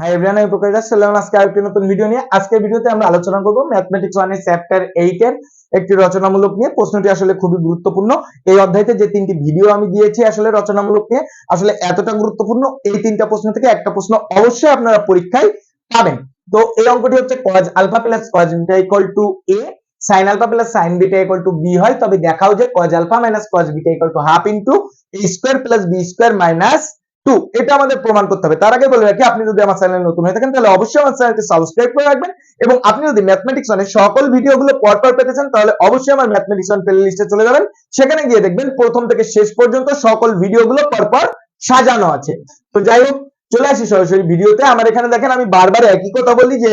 Hi everyone আমি প্রকাশ দাস। চলে এলাম আজকে আরেকটি নতুন ভিডিও নিয়ে। আজকের ভিডিওতে আমরা আলোচনা করব ম্যাথমেটিক্স ওয়ানের চ্যাপ্টার এইট এর একটি রচনামূলক নিয়ে। প্রশ্নটি আসলে খুবই গুরুত্বপূর্ণ। এই অধ্যায়তে যে তিনটি ভিডিও আমি দিয়েছি আসলে রচনামূলক নিয়ে, আসলে এতটা গুরুত্বপূর্ণ, এই তিনটা প্রশ্ন থেকে একটা প্রশ্ন অবশ্যই আপনারা পরীক্ষায় পাবেন। তো এই অঙ্কটি হচ্ছে cos alpha plus cos beta to a, sin alpha plus sin beta to b হয়। তবে দেখাও যে cos alpha minus cos beta to half into square plus b square minus two এটা আমাদের প্রমাণ করতে হবে। তার আগে বলে রাখি, আপনি যদি আমার চ্যানেলে নতুন হয়ে থাকেন, তাহলে অবশ্যই আমার চ্যানেলকে সাবস্ক্রাইব করে রাখবেন এবং আপনি যদি ম্যাথমেটিক্স অনের সকল ভিডিওগুলো পরপর পেতে চান, তাহলে অবশ্যই আমার ম্যাথমেটিক্স অন প্লে লিস্টে চলে যাবেন। সেখানে গিয়ে দেখবেন প্রথম থেকে শেষ পর্যন্ত সকল ভিডিওগুলো পরপর সাজানো আছে। তো যাই হোক, চলে আসি সরাসরি ভিডিওতে আমার এখানে দেখেন, আমি বারবার একই কথা বলি যে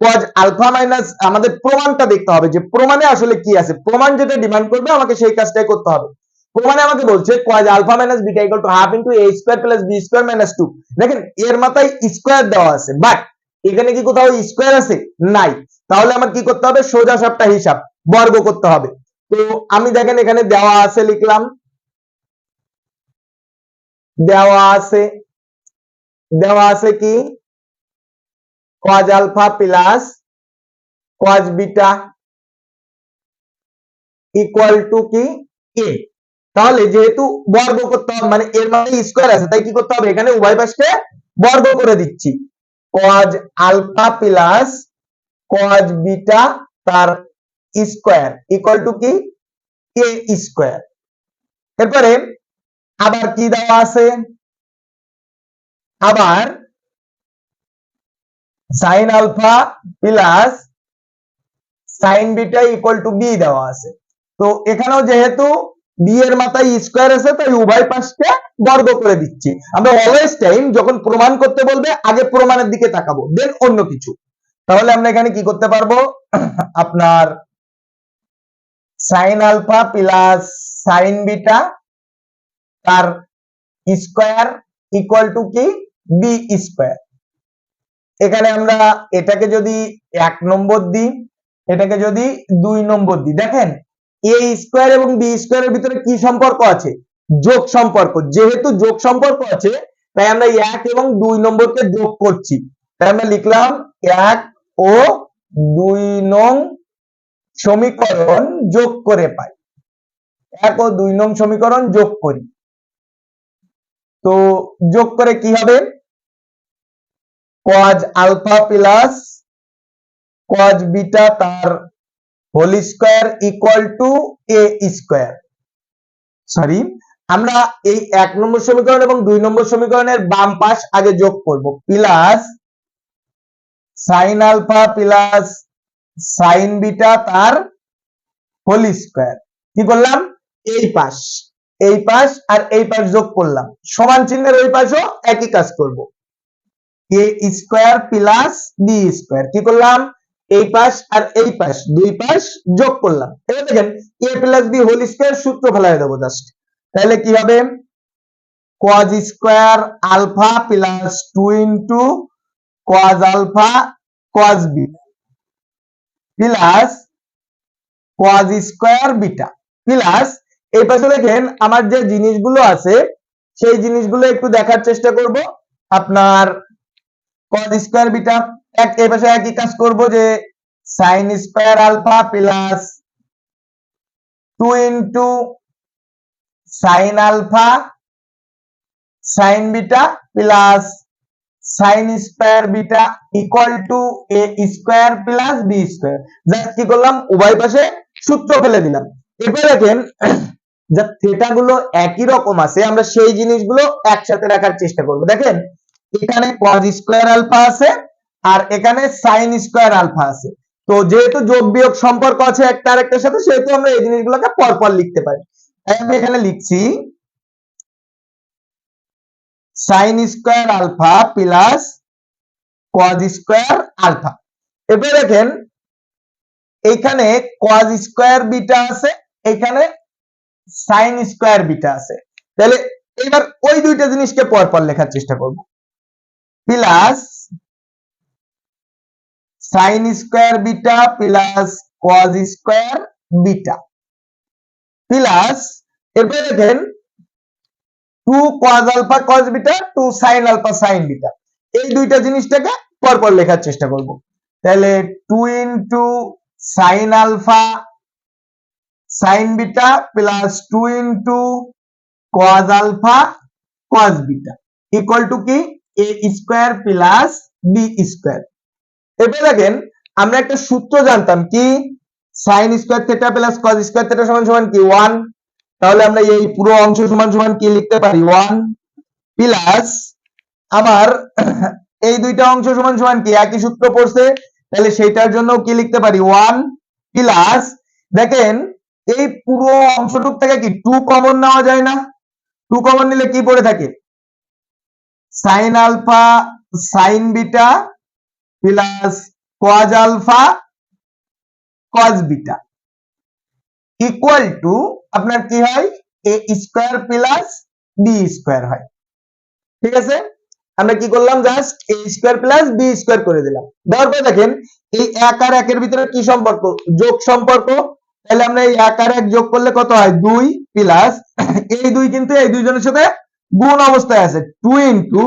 cos আলফা মাইনাস আমাদের প্রমাণটা দেখতে হবে যে প্রমাণে আসলে কি আছে। প্রমাণ যেটা ডিমান্ড করবে, আমাকে সেই কাজটাই করতে হবে। প্রমাণে আমাকে বলছে cos alpha minus beta equal to half into a square plus b square minus 2 দেখেন, এর মাথায় স্কয়ার দেওয়া আছে বাট এখানে কি কোথাও স্কয়ার আছে? নাই। তাহলে আমার কি করতে হবে? সোজা সাপটা হিসাব বর্গ করতে হবে। তো আমি দেখেন এখানে দেওয়া আছে, লিখলাম। দেওয়া আছে দেওয়া আছে কি? cos alpha plus cos beta equal to কি? তাহলে যেহেতু বর্গ করতে হবে মানে এর মানে স্কয়ার আছে, তাই কি করতে হবে? এখানে উভয় পাশকে বর্গ করে দিচ্ছি। cos alpha plus cos beta তার স্কয়ার ইকুয়াল টু কি? a স্কয়ার এরপরে আবার কি দেওয়া আছে? আবার sine alpha plus sine beta equal to b দেওয়া আছে। তো এখানেও যেহেতু b এর মাথায় স্কোয়ার আছে, তাই উভয় পাশকে বর্গ করে দিচ্ছি। আমরা অলওয়েজ টাইম যখন প্রমাণ করতে বলবে, আগে প্রমাণের দিকে তাকাবো দেন অন্য কিছু। তাহলে আমরা এখানে কি করতে পারব? আপনার sin alpha plus sine beta তার স্কোয়ার ইকুয়াল টু কি? বি স্কোয়ার এখানে আমরা এটাকে যদি এক নম্বর দিই, এটাকে যদি দুই নম্বর দিই। দেখেন স্কয়ার এবং b স্কয়ারের ভিতরে কি সম্পর্ক আছে? যোগ সম্পর্ক। যেহেতু যোগ সম্পর্ক আছে, তাই আমরা এক এবং দুই নম্বরকে যোগ করছি। তাই আমরা লিখলাম এক ও দুই নং সমীকরণ যোগ করে পাই। এক ও দুই নং সমীকরণ যোগ করি। তো যোগ করে কি হবে? cos alpha plus cos beta তার whole square equal to a square sorry আমরা এই এক নম্বর সমীকরণ এবং দুই নম্বর সমীকরণের বাম পাশ আগে যোগ করব। Plus sin alpha plus sin beta তার হোল স্কোয়ার কি করলাম? এই পাশ। এই পাশ আর এই পাশ যোগ করলাম। সমান চিহ্নের ওই পাশও একই কাজ করব। a square plus b square কি করলাম? এই পাশ আর এই পাশ, দুই পাশ যোগ করলাম। এবার দেখেন, a plus b whole square সূত্র ফেলাই দেবো জাস্ট তাহলে কি হবে? cos square alpha plus two into cos alpha cos b plus cos square beta plus এই পাশে দেখেন, আমার যে জিনিসগুলো আছে, সেই জিনিসগুলো একটু দেখার চেষ্টা করব। আপনার cos স্কয়ার বিটা এক এই পাশে একই কাজ করব যে sin square alpha plus two into sin alpha sin beta plus sin square beta equal to a square plus b square just কি করলাম? উভয় পাশে সূত্র ফেলে দিলাম। এরপর দেখেন, যা থিটা গুলো একই রকম আছে, আমরা সেই জিনিসগুলো একসাথে রাখার চেষ্টা করব। দেখেন এখানে cos স্কয়ার আলফা আছে আর এখানে sin স্কয়ার আলফা আছে। তো যেহেতু যোগ বিয়োগ সম্পর্ক আছে একটা আরেকটার সাথে, সেহেতু আমরা এই জিনিসগুলোকে পরপর লিখতে পারি। তাই আমি এখানে লিখছি sin square alpha plus cos square alpha এরপর দেখেন, এইখানে cos স্কয়ার বিটা আছে এখানে sin স্কয়ার বিটা আছে। তাহলে এবার ওই দুইটা জিনিসকে পরপর লেখার চেষ্টা করব। Plus sin square beta plus cos square beta. Plus এরপরে দেখেন two cos alpha cos beta, two sin alpha sin beta. এই দুইটা জিনিসটাকে পরপর লেখার চেষ্টা করব। তাহলে two into sine alpha sine beta plus two into cos alpha cos beta. Equal to কি? A square plus B square এবার দেখেন, আমরা একটা সূত্র জানতাম কি? Sine square theta plus cos square theta সমান সমান কি? ওয়ান তাহলে আমরা এই পুরো অংশ সমান সমান কি লিখতে পারি? ওয়ান প্লাস আমার এই দুইটা অংশ সমান সমান কি? একই সূত্র পড়ছে, তাহলে সেটার জন্য কি লিখতে পারি? ওয়ান প্লাস দেখেন, এই পুরো অংশটুক থেকে কি টু কমন নেওয়া যায় না? টু কমন নিলে কি পড়ে থাকে? Sine alpha sine beta plus cos alpha cos beta equal to আপনার কি হয়? A square plus B square হয়। ঠিক আছে? আমরা কি করলাম just A square plus B square করে দিলাম। দেওয়ার পর দেখেন, এই এক আর একের ভিতরে কি সম্পর্ক? যোগ সম্পর্ক। তাহলে আমরা এই এক আর এক যোগ করলে কত হয়? দুই প্লাস এই দুই কিন্তু এই দুইজনের সাথে গুণ অবস্থায় আছে। Two into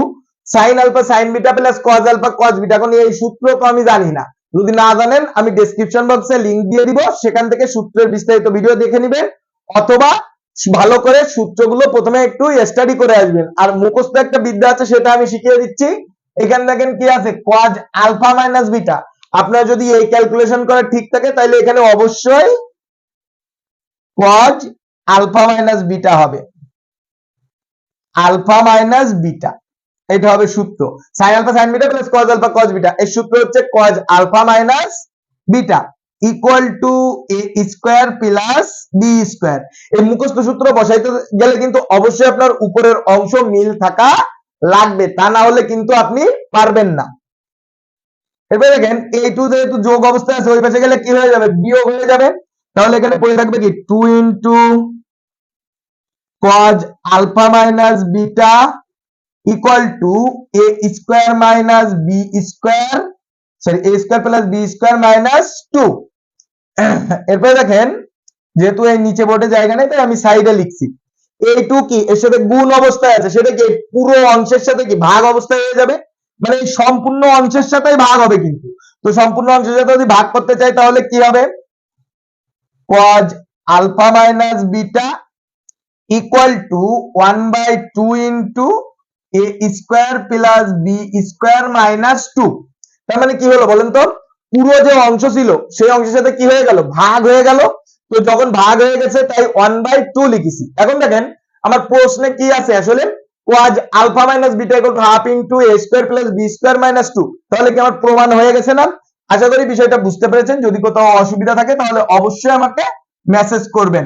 sine alpha sine beta plus cos alpha cos beta এখন এই সূত্র তো আমি জানি না। যদি না জানেন, আমি ডেসক্রিপশন বক্সে লিংক দিয়ে দিব, সেখান থেকে সূত্রের বিস্তারিত ভিডিও দেখে নেবেন, অথবা ভালো করে সূত্রগুলো প্রথমে একটু স্টাডি করে আসবেন। আর মুখস্থ একটা বিদ্যা আছে, সেটা আমি শিখিয়ে দিচ্ছি। এখানে দেখেন কি আছে কজ আলফা মাইনাস বিটা আপনার যদি এই ক্যালকুলেশন করা ঠিক থাকে, তাহলে এখানে অবশ্যই কজ আলফা মাইনাস বিটা হবে। Alpha minus beta. এটা হবে সূত্র। Sine alpha sine beta plus cos alpha cos beta. এই সূত্র হচ্ছে cos alpha minus beta. Equal to A square plus B square এই মুখস্থ সূত্র বসাইতে গেলে কিন্তু অবশ্যই আপনার উপরের অংশ মিল থাকা লাগবে। তা না হলে কিন্তু আপনি পারবেন না। এবার দেখেন এই টু যেহেতু যোগ অবস্থায় আছে, ওই পাশে গেলে কি হয়ে যাবে? বিয়োগ হয়ে যাবে। তাহলে এখানে পড়ে থাকবে কি? Two into cos alpha minus beta equal to A square minus B square sorry A square plus B square minus two এরপরে দেখেন, যেহেতু এই নিচে বোর্ডে জায়গা নেই, তাই আমি সাইডে লিখছি। এই টু কি? এর সাথে গুণ অবস্থায় আছে। সেটা কি? পুরো অংশের সাথে কি? ভাগ অবস্থায় হয়ে যাবে? মানে এই সম্পূর্ণ অংশের সাথেই ভাগ হবে কিন্তু। তো সম্পূর্ণ অংশের সাথে যদি ভাগ করতে চাই, তাহলে কি হবে? cos alpha minus beta equal to one by two into A square plus B square minus two তার মানে কি হলো বলেন তো? পুরো যে অংশ ছিল, সেই অংশের সাথে কি হয়ে গেল? ভাগ হয়ে গেল। তো যখন ভাগ হয়ে গেছে, তাই ওয়ান বাই টু লিখেছি। এখন দেখেন, আমার প্রশ্নে কি আছে? আসলে cos alpha minus beta equal to half into A square plus B square minus two তাহলে কি আমার প্রমাণ হয়ে গেছে না? আশা করি বিষয়টা বুঝতে পেরেছেন। যদি কোথাও অসুবিধা থাকে, তাহলে অবশ্যই আমাকে মেসেজ করবেন।